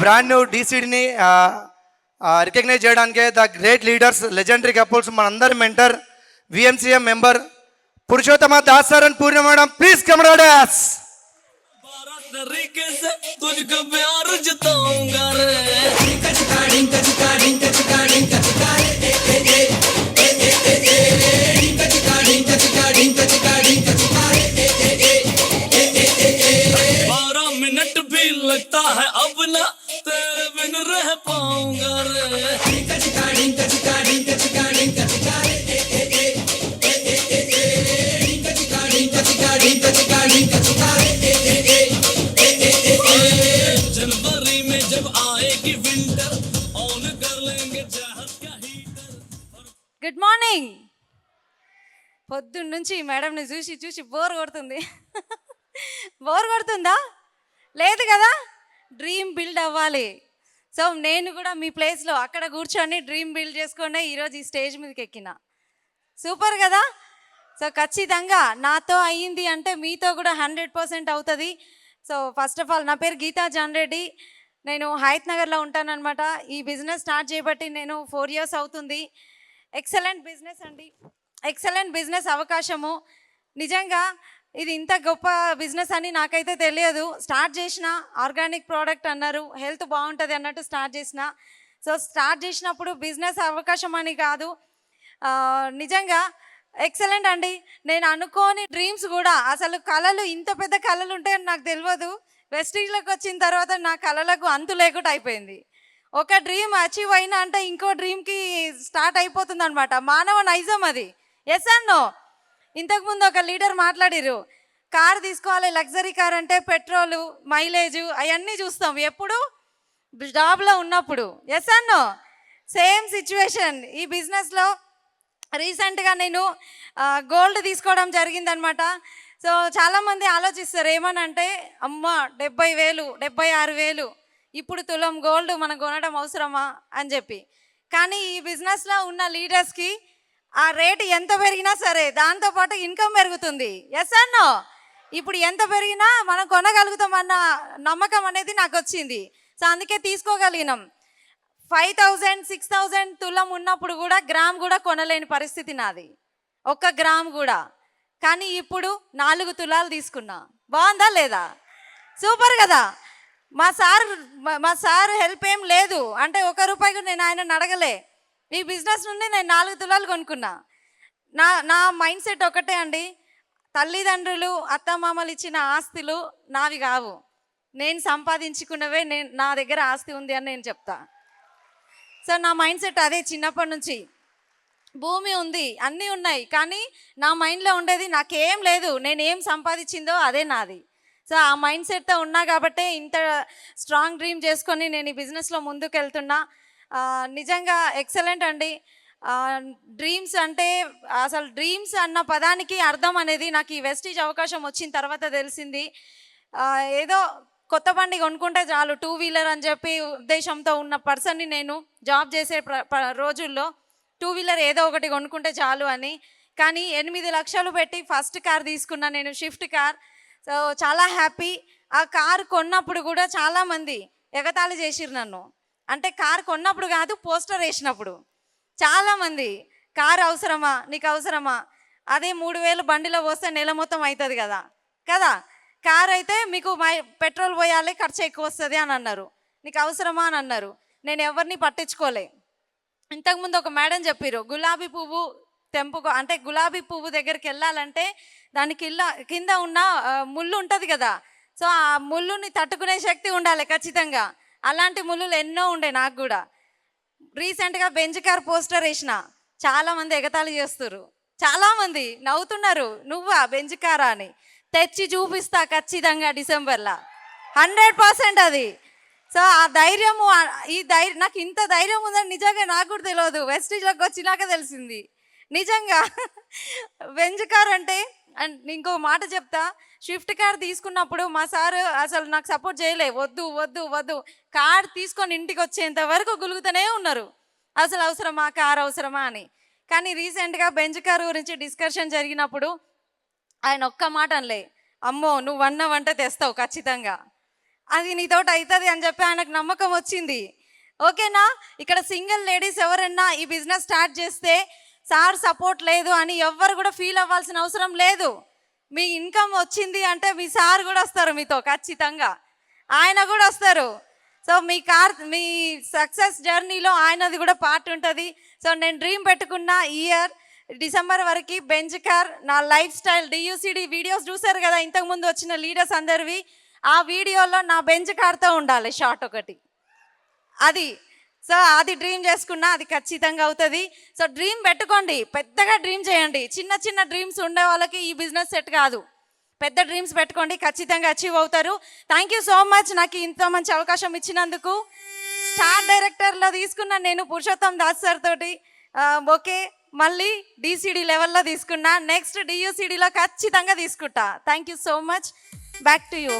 Brand new డీసీడీని recognise చేయడానికి the great leaders legendary couples మనందరి mentor VMCM member Purushottama Das sir and Purna madam please కమరాడాస్ बारह तरीके से तुझको प्यार जताऊंगा रे గుడ్ మార్నింగ్ పొద్దున్న నుంచి ఈ మేడంని చూసి చూసి బోర్ కొడుతుంది. బోర్ కొడుతుందా? లేదు కదా? డ్రీమ్ బిల్డ్ అవ్వాలి. సో నేను కూడా మీ ప్లేస్లో అక్కడ కూర్చొని డ్రీమ్ బిల్డ్ చేసుకునే ఈరోజు ఈ స్టేజ్ మీదకి ఎక్కిన. సూపర్ కదా? సో ఖచ్చితంగా నాతో అయ్యింది అంటే మీతో కూడా హండ్రెడ్ పర్సెంట్ అవుతుంది. సో ఫస్ట్ ఆఫ్ ఆల్ నా పేరు గీతా జాన్ రెడ్డి. నేను హైత్ నగర్లో ఉంటానన్నమాట. ఈ బిజినెస్ స్టార్ట్ చేయబట్టి నేను ఫోర్ ఇయర్స్ అవుతుంది. ఎక్సలెంట్ బిజినెస్ అండి. ఎక్సలెంట్ బిజినెస్ అవకాశము. నిజంగా ఇది ఇంత గొప్ప బిజినెస్ అని నాకైతే తెలియదు. స్టార్ట్ చేసిన ఆర్గానిక్ ప్రోడక్ట్ అన్నారు. హెల్త్ బాగుంటుంది అన్నట్టు స్టార్ట్ చేసిన. సో స్టార్ట్ చేసినప్పుడు బిజినెస్ అవకాశం అని కాదు. నిజంగా ఎక్సలెంట్ అండి. నేను అనుకోని డ్రీమ్స్ కూడా అసలు కళలు ఇంత పెద్ద కళలు ఉంటాయని నాకు తెలియదు. వెస్టీజ్లోకి వచ్చిన తర్వాత నా కళలకు అంతు లేకుండా అయిపోయింది. ఒక డ్రీమ్ అచీవ్ అయినా అంటే ఇంకో డ్రీమ్కి స్టార్ట్ అయిపోతుంది అనమాట మానవ నైజం అది. ఎస్ అన్నో ఇంతకుముందు ఒక లీడర్ మాట్లాడిరు కార్ తీసుకోవాలి లగ్జరీ కార్ అంటే పెట్రోలు మైలేజ్ అవన్నీ చూస్తాం. ఎప్పుడు? జాబ్లో ఉన్నప్పుడు. ఎస్ అన్నో సేమ్ సిచ్యువేషన్ ఈ బిజినెస్లో రీసెంట్గా నేను గోల్డ్ తీసుకోవడం జరిగిందనమాట సో చాలామంది ఆలోచిస్తారు ఏమనంటే అమ్మ డెబ్బై వేలు డెబ్బై ఆరు వేలు ఇప్పుడు తులం గోల్డ్ మనం కొనడం అవసరమా అని చెప్పి. కానీ ఈ బిజినెస్లో ఉన్న లీడర్స్కి ఆ రేటు ఎంత పెరిగినా సరే దాంతోపాటు ఇన్కమ్ పెరుగుతుంది. ఎస్ అన్నో ఇప్పుడు ఎంత పెరిగినా మనం కొనగలుగుతామన్న నమ్మకం అనేది నాకు వచ్చింది. సో అందుకే తీసుకోగలిగినాం. ఫైవ్ థౌజండ్ సిక్స్ థౌజండ్ తులం ఉన్నప్పుడు కూడా గ్రామ్ కూడా కొనలేని పరిస్థితి నాది. ఒక్క గ్రామ్ కూడా. కానీ ఇప్పుడు నాలుగు తులాలు తీసుకున్నా. బాగుందా లేదా? సూపర్ కదా. మా సార్ మా- సార్ హెల్ప్ ఏం లేదు. అంటే ఒక రూపాయి కూడా నేను ఆయన అడగలే. ఈ బిజినెస్ నుండి నేను నాలుగు తులాలు కొనుక్కున్నా. నా నా మైండ్ సెట్ ఒకటే అండి. తల్లిదండ్రులు అత్తమామలు ఇచ్చిన ఆస్తులు నావి కావు. నేను సంపాదించుకున్నవే నేను నా దగ్గర ఆస్తి ఉంది అని నేను చెప్తా. సో నా మైండ్ సెట్ అదే చిన్నప్పటి నుంచి. భూమి ఉంది అన్నీ ఉన్నాయి. కానీ నా మైండ్లో ఉండేది నాకేం లేదు. నేను ఏం సంపాదించిందో అదే నాది. సో ఆ మైండ్ సెట్తో ఉన్నా కాబట్టే ఇంత స్ట్రాంగ్ డ్రీమ్ చేసుకొని నేను ఈ బిజినెస్లో ముందుకు వెళ్తున్నా నిజంగా ఎక్సలెంట్ అండి. డ్రీమ్స్ అంటే అసలు డ్రీమ్స్ అన్న పదానికి అర్థం అనేది నాకు ఈ వెస్టీజ్ అవకాశం వచ్చిన తర్వాత తెలిసింది. ఏదో కొత్త బండి కొనుక్కుంటే చాలు టూ వీలర్ అని చెప్పి ఉద్దేశంతో ఉన్న పర్సన్ని నేను జాబ్ చేసే ప్ర- ప- రోజుల్లో టూ వీలర్ ఏదో ఒకటి కొనుక్కుంటే చాలు అని. కానీ ఎనిమిది లక్షలు పెట్టి ఫస్ట్ కార్ తీసుకున్నా నేను షిఫ్ట్ కార్. సో చాలా హ్యాపీ. ఆ కార్ కొన్నప్పుడు కూడా చాలామంది ఎగతాళి చేసిరు నన్ను. అంటే కార్ కొన్నప్పుడు కాదు పోస్టర్ వేసినప్పుడు. చాలామంది కార్ అవసరమా? నీకు అవసరమా? అదే మూడు వేలు బండిలో పోస్తే నెల మొత్తం అవుతుంది కదా. కదా? కార్ అయితే మీకు మై పెట్రోల్ పోయాలి ఖర్చు ఎక్కువ వస్తుంది అని అన్నారు. నీకు అవసరమా? అని అన్నారు. నేను ఎవరిని పట్టించుకోలే. ఇంతకుముందు ఒక మేడం చెప్పారు గులాబీ పువ్వు తెంపుకో అంటే గులాబీ పువ్వు దగ్గరికి వెళ్ళాలంటే దాని కింద కింద ఉన్న ముళ్ళు ఉంటుంది కదా. సో ఆ ముళ్ళుని తట్టుకునే శక్తి ఉండాలి ఖచ్చితంగా. అలాంటి ముళ్ళులు ఎన్నో ఉండే నాకు కూడా. రీసెంట్గా బెంచ్ కార్ పోస్టర్ వేసిన. చాలామంది ఎగతాళి చేస్తారు చాలామంది నవ్వుతున్నారు. నువ్వా బెంచ్ కారా అని. తెచ్చి చూపిస్తా ఖచ్చితంగా డిసెంబర్లో. హండ్రెడ్ పర్సెంట్ అది. సో ఆ ధైర్యము ఈ ధైర్యం నాకు ఇంత ధైర్యం ఉందని నిజంగా నాకు కూడా తెలియదు వెస్టీజ్లోకి వచ్చినాక తెలిసింది. నిజంగా. బెంచ్ కార్ అంటే అండ్ ఇంకో మాట చెప్తా. షిఫ్ట్ కార్ తీసుకున్నప్పుడు మా సార్ అసలు నాకు సపోర్ట్ చేయలే. వద్దు వద్దు వద్దు. కార్ తీసుకొని ఇంటికి వచ్చేంత వరకు గులుగుతూనే ఉన్నారు. అసలు అవసరమా? కార్ అవసరమా అని. కానీ రీసెంట్గా బెంజ్ కార్ గురించి డిస్కషన్ జరిగినప్పుడు ఆయన ఒక్క మాట అనలే. అమ్మో నువ్వు అన్న వంట తెస్తావు ఖచ్చితంగా. అది నీతోటి అవుతుంది అని చెప్పి ఆయనకు నమ్మకం వచ్చింది. ఓకేనా? ఇక్కడ సింగిల్ లేడీస్ ఎవరన్నా ఈ బిజినెస్ స్టార్ట్ చేస్తే సార్ సపోర్ట్ లేదు అని ఎవ్వరు కూడా ఫీల్ అవ్వాల్సిన అవసరం లేదు. మీ ఇన్కమ్ వచ్చింది అంటే మీ సార్ కూడా వస్తారు మీతో ఖచ్చితంగా. ఆయన కూడా వస్తారు. సో మీ కార్ మీ సక్సెస్ జర్నీలో ఆయనది కూడా పార్ట్ ఉంటుంది. సో నేను డ్రీమ్ పెట్టుకున్న ఇయర్ డిసెంబర్ వరకు బెంచ్ కార్ నా లైఫ్ స్టైల్ డియూసిడి వీడియోస్ చూసారు కదా ఇంతకుముందు వచ్చిన లీడర్స్ అందరివి. ఆ వీడియోలో నా బెంచ్ కార్తో ఉండాలి షార్ట్ ఒకటి. అది సో అది డ్రీమ్ చేసుకున్నా అది ఖచ్చితంగా అవుతుంది. సో డ్రీమ్ పెట్టుకోండి పెద్దగా డ్రీమ్ చేయండి. చిన్న చిన్న డ్రీమ్స్ ఉండే వాళ్ళకి ఈ బిజినెస్ సెట్ కాదు. పెద్ద డ్రీమ్స్ పెట్టుకోండి ఖచ్చితంగా అచీవ్ అవుతారు. థ్యాంక్ యూ సో మచ్ నాకు ఇంత మంచి అవకాశం ఇచ్చినందుకు. స్టార్ డైరెక్టర్లో తీసుకున్న నేను పురుషోత్తం దాస్ సార్ తోటి. ఓకే మళ్ళీ డిసిడి లెవెల్లో తీసుకున్నా. నెక్స్ట్ డియూసిడిలో ఖచ్చితంగా తీసుకుంటా. Thank you so much back to you